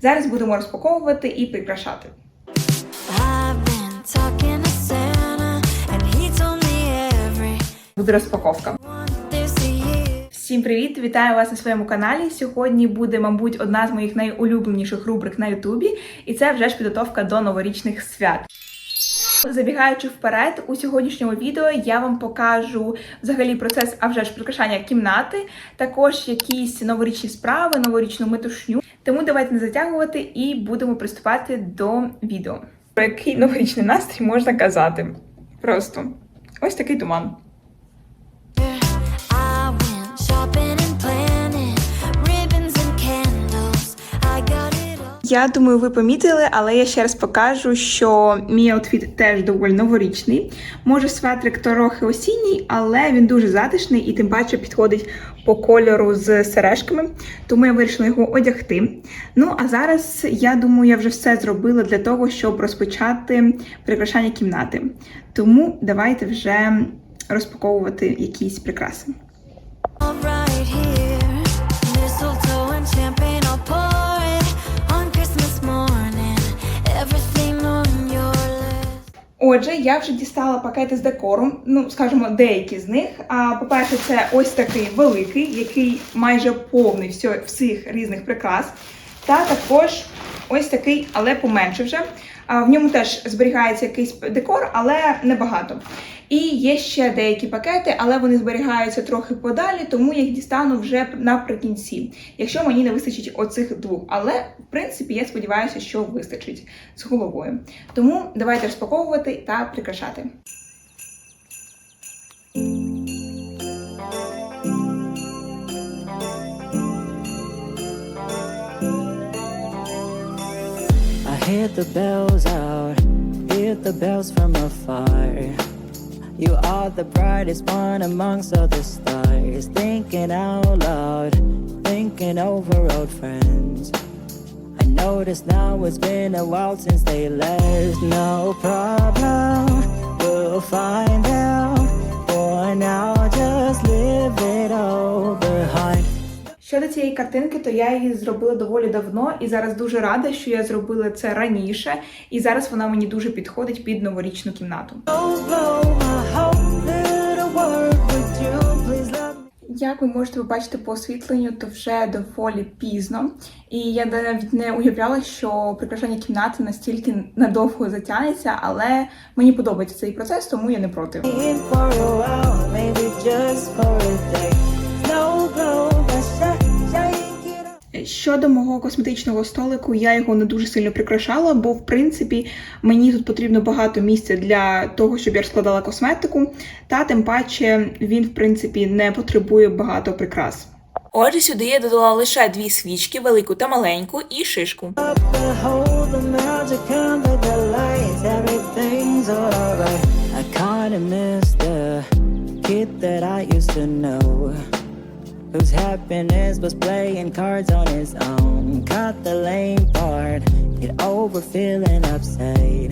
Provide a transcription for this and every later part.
Зараз будемо розпаковувати і прикрашати. Буде розпаковка. Всім привіт! Вітаю вас на своєму каналі. Сьогодні буде, мабуть, одна з моїх найулюбленіших рубрик на Ютубі, і це вже ж підготовка до новорічних свят. Забігаючи вперед, у сьогоднішньому відео я вам покажу взагалі процес, а вже ж прикрашання кімнати, також якісь новорічні справи, новорічну метушню. Тому давайте не затягувати і будемо приступати до відео. Про який новорічний настрій можна казати? Просто ось такий туман. Я думаю, ви помітили, але я ще раз покажу, що мій аутфіт теж доволі новорічний. Може, светрик трохи осінній, але він дуже затишний і тим паче підходить по кольору з сережками, тому я вирішила його одягти. Ну а зараз я думаю, я вже все зробила для того, щоб розпочати прикрашання кімнати. Тому давайте вже розпаковувати якісь прикраси. Отже, я вже дістала пакети з декором, ну скажімо, деякі з них. А по-перше, це ось такий великий, який майже повний всіх різних прикрас. Та також ось такий, але поменше вже. В ньому теж зберігається якийсь декор, але небагато. І є ще деякі пакети, але вони зберігаються трохи подалі, тому я їх дістану вже наприкінці, якщо мені не вистачить оцих двох. Але в принципі я сподіваюся, що вистачить з головою. Тому давайте розпаковувати та прикрашати. Hear the bells out, hear the bells from afar. You are the brightest one amongst all the stars. Thinking out loud, thinking over old friends. I notice now it's been a while since they left. No problem, we'll find out. Щодо цієї картинки, то я її зробила доволі давно і зараз дуже рада, що я зробила це раніше, і зараз вона мені дуже підходить під новорічну кімнату. Як ви можете побачити по освітленню, то вже доволі пізно. І я навіть не уявляла, що прикрашання кімнати настільки надовго затягнеться, але мені подобається цей процес, тому я не проти. Щодо мого косметичного столику, я його не дуже сильно прикрашала, бо в принципі мені тут потрібно багато місця для того, щоб я розкладала косметику, та тим паче він, в принципі, не потребує багато прикрас. Отже, сюди я додала лише дві свічки, велику та маленьку, і шишку. I kinda miss the kid that I used to know. Whose happiness was playing cards on his own. Cut the lame part, get over feeling upset.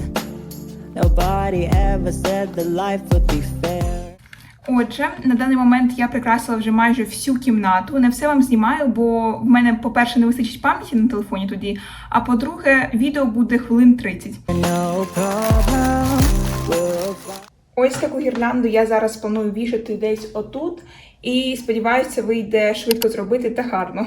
Nobody ever said that life would be fair. Отже, на даний момент я прикрасила вже майже всю кімнату. Не все вам знімаю, бо в мене, по-перше, не вистачить пам'яті на телефоні тоді. А по-друге, відео буде хвилин 30. Ось таку гірлянду я зараз планую вішати десь отут. І сподіваюся, вийде швидко зробити та гарно.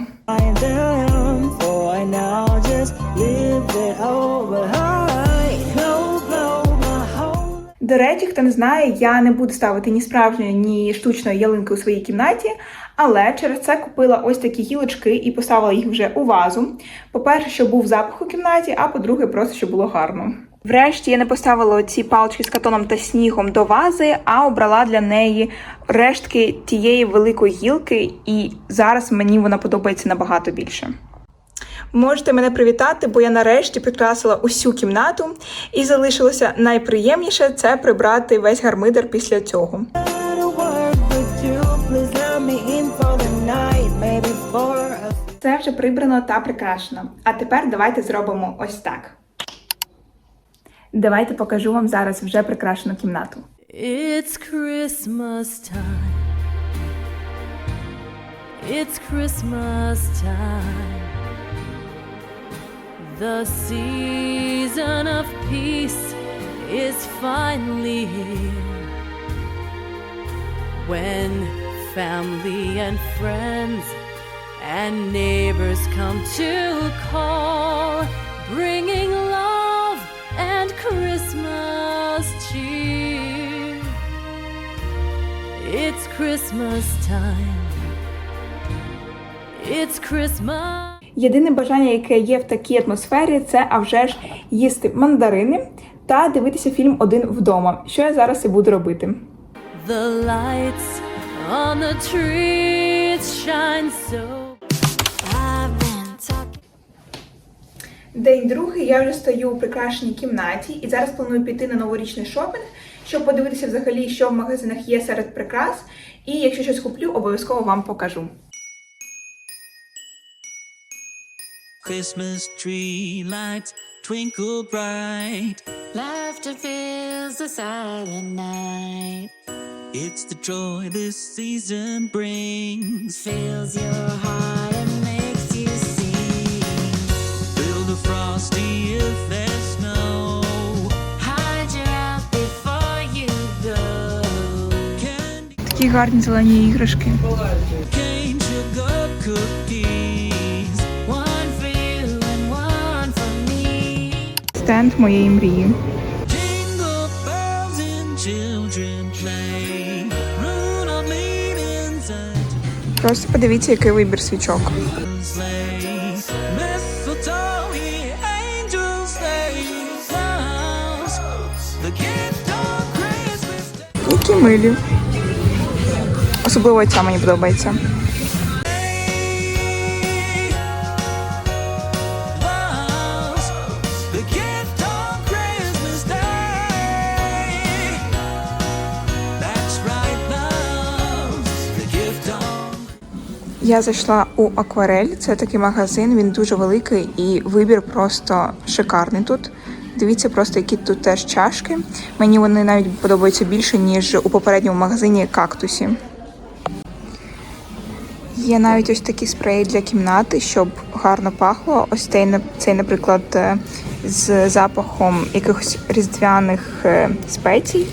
До речі, хто не знає, я не буду ставити ні справжньої, ні штучної ялинки у своїй кімнаті, але через це купила ось такі гілочки і поставила їх вже у вазу. По-перше, щоб був запах у кімнаті, а по-друге, просто щоб було гарно. Врешті я не поставила ці палички з катоном та снігом до вази, а обрала для неї рештки тієї великої гілки, і зараз мені вона подобається набагато більше. Можете мене привітати, бо я нарешті прикрасила усю кімнату, і залишилося найприємніше це прибрати весь гармидер після цього. Це вже прибрано та прикрашено. А тепер давайте зробимо ось так. Давайте покажу вам зараз вже прикрашену кімнату. It's Christmas time. It's Christmas time. The season of peace is finally here. When family and friends and neighbors come to call, bringing love and Christmas cheer. It's Christmas time. It's Christmas. Єдине бажання, яке є в такій атмосфері, це а вже ж їсти мандарини та дивитися фільм один вдома, що я зараз і буду робити. The lights on the trees shine so День другий я вже стою у прикрашеній кімнаті і зараз планую піти на новорічний шопінг, щоб подивитися взагалі, що в магазинах є серед прикрас. І якщо щось куплю, обов'язково вам покажу. Christmas tree lights twinkle bright. Laughter fills the silent night, It's the joy this season brings. fills your heart гарні зелені іграшки. Стенд моєї мрії. Просто подивіться, який вибір свічок. sleigh. Mistletoe, Особливо ця мені подобається. Я зайшла у Акварель, це такий магазин, він дуже великий і вибір просто шикарний тут. Дивіться просто, які тут теж чашки. Мені вони навіть подобаються більше, ніж у попередньому магазині кактусі. Є навіть ось такі спреї для кімнати, щоб гарно пахло. Ось цей, цей наприклад, е, з запахом якихось різдвяних е, спецій.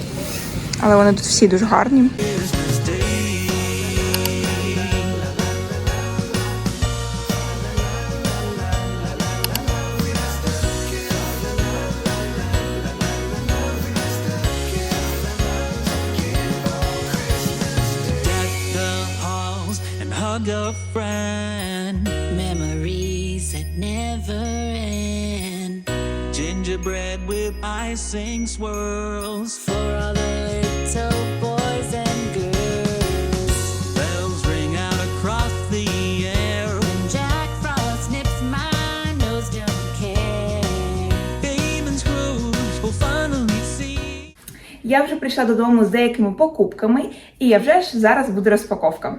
Але вони тут всі дуже гарні. Never end. Gingerbread with icing swirls. For all the little boys and girls. Bells ring out across the air. When Jack Frost nips my nose, don't care. Babe Scrooge will finally see. Я вже прийшла додому з деякими покупками, і я вже ж зараз буде розпаковка.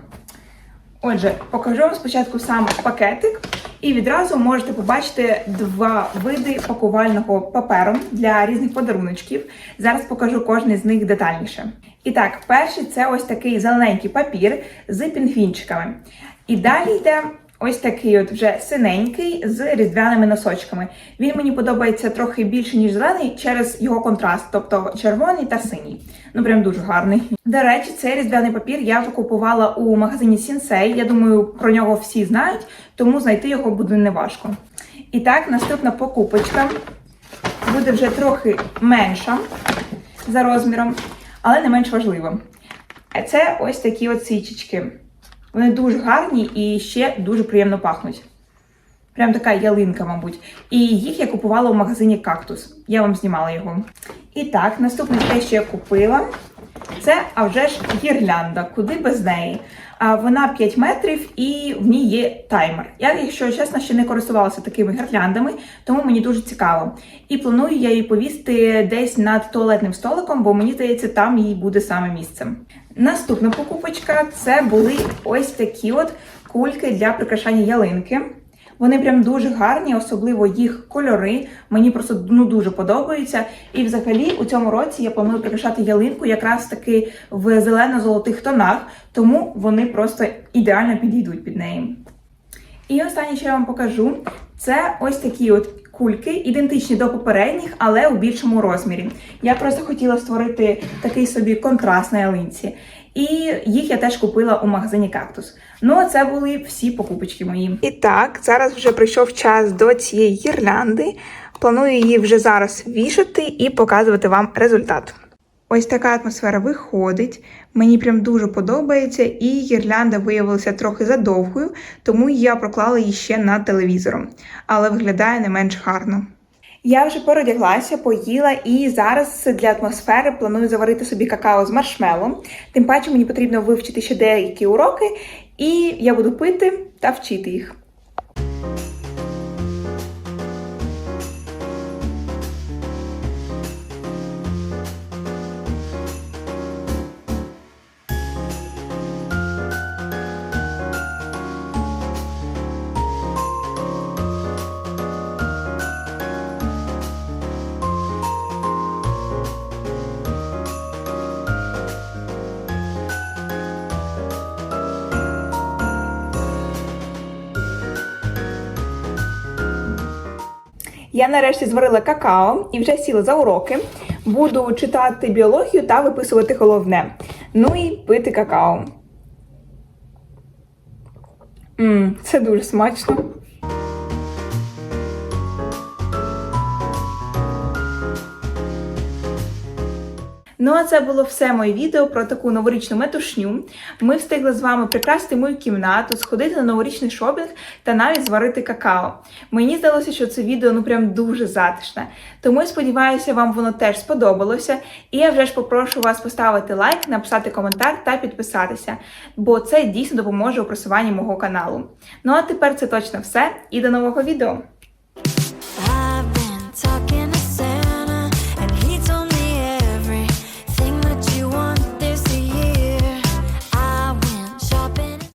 Отже, покажу вам спочатку сам пакетик, і відразу можете побачити два види пакувального паперу для різних подаруночків. Зараз покажу кожний з них детальніше. І так, перший це ось такий зелененький папір з пінгвінчиками. І далі йде ось такий от вже синенький з різдвяними носочками. Він мені подобається трохи більше, ніж зелений, через його контраст, тобто червоний та синій. Ну прям дуже гарний. До речі, цей різдвяний папір я вже купувала у магазині Сінсей. Я думаю, про нього всі знають, тому знайти його буде неважко. І так, наступна покупочка буде вже трохи менша за розміром, але не менш важлива. Це ось такі от свічечки. Вони дуже гарні і ще дуже приємно пахнуть. Прям така ялинка, мабуть. І їх я купувала у магазині Кактус. Я вам знімала його. І так, наступне те, що я купила, це а вже ж гірлянда, куди без неї. А вона 5 метрів і в ній є таймер. Я, якщо чесно, ще не користувалася такими гірляндами, тому мені дуже цікаво. І планую я її повісти десь над туалетним столиком, бо мені здається, там їй буде саме місце. Наступна покупочка це були ось такі от кульки для прикрашання ялинки. Вони прям дуже гарні, особливо їх кольори. Мені просто ну дуже подобаються. І взагалі у цьому році я планую прикрашати ялинку якраз таки в зелено-золотих тонах, тому вони просто ідеально підійдуть під неї. І останнє, що я вам покажу, це ось такі от кульки, ідентичні до попередніх, але у більшому розмірі. Я просто хотіла створити такий собі контраст на ялинці. І їх я теж купила у магазині Кактус. Ну, це були всі покупочки мої. І так, зараз вже прийшов час до цієї гірлянди. Планую її вже зараз вішати і показувати вам результат. Ось така атмосфера виходить. Мені прям дуже подобається, і гірлянда виявилася трохи задовгою, тому я проклала її ще над телевізором, але виглядає не менш гарно. Я вже переодяглася, поїла і зараз для атмосфери планую заварити собі какао з маршмелом. Тим паче мені потрібно вивчити ще деякі уроки, і я буду пити та вчити їх. Я нарешті зварила какао і вже сіла за уроки. Буду читати біологію та виписувати головне. Ну і пити какао. Мм, це дуже смачно. Ну, а це було все моє відео про таку новорічну метушню. Ми встигли з вами прикрасити мою кімнату, сходити на новорічний шопінг та навіть зварити какао. Мені здалося, що це відео ну прям дуже затишне. Тому я сподіваюся, вам воно теж сподобалося. І я вже ж попрошу вас поставити лайк, написати коментар та підписатися, бо це дійсно допоможе у просуванні мого каналу. Ну а тепер це точно все і до нового відео!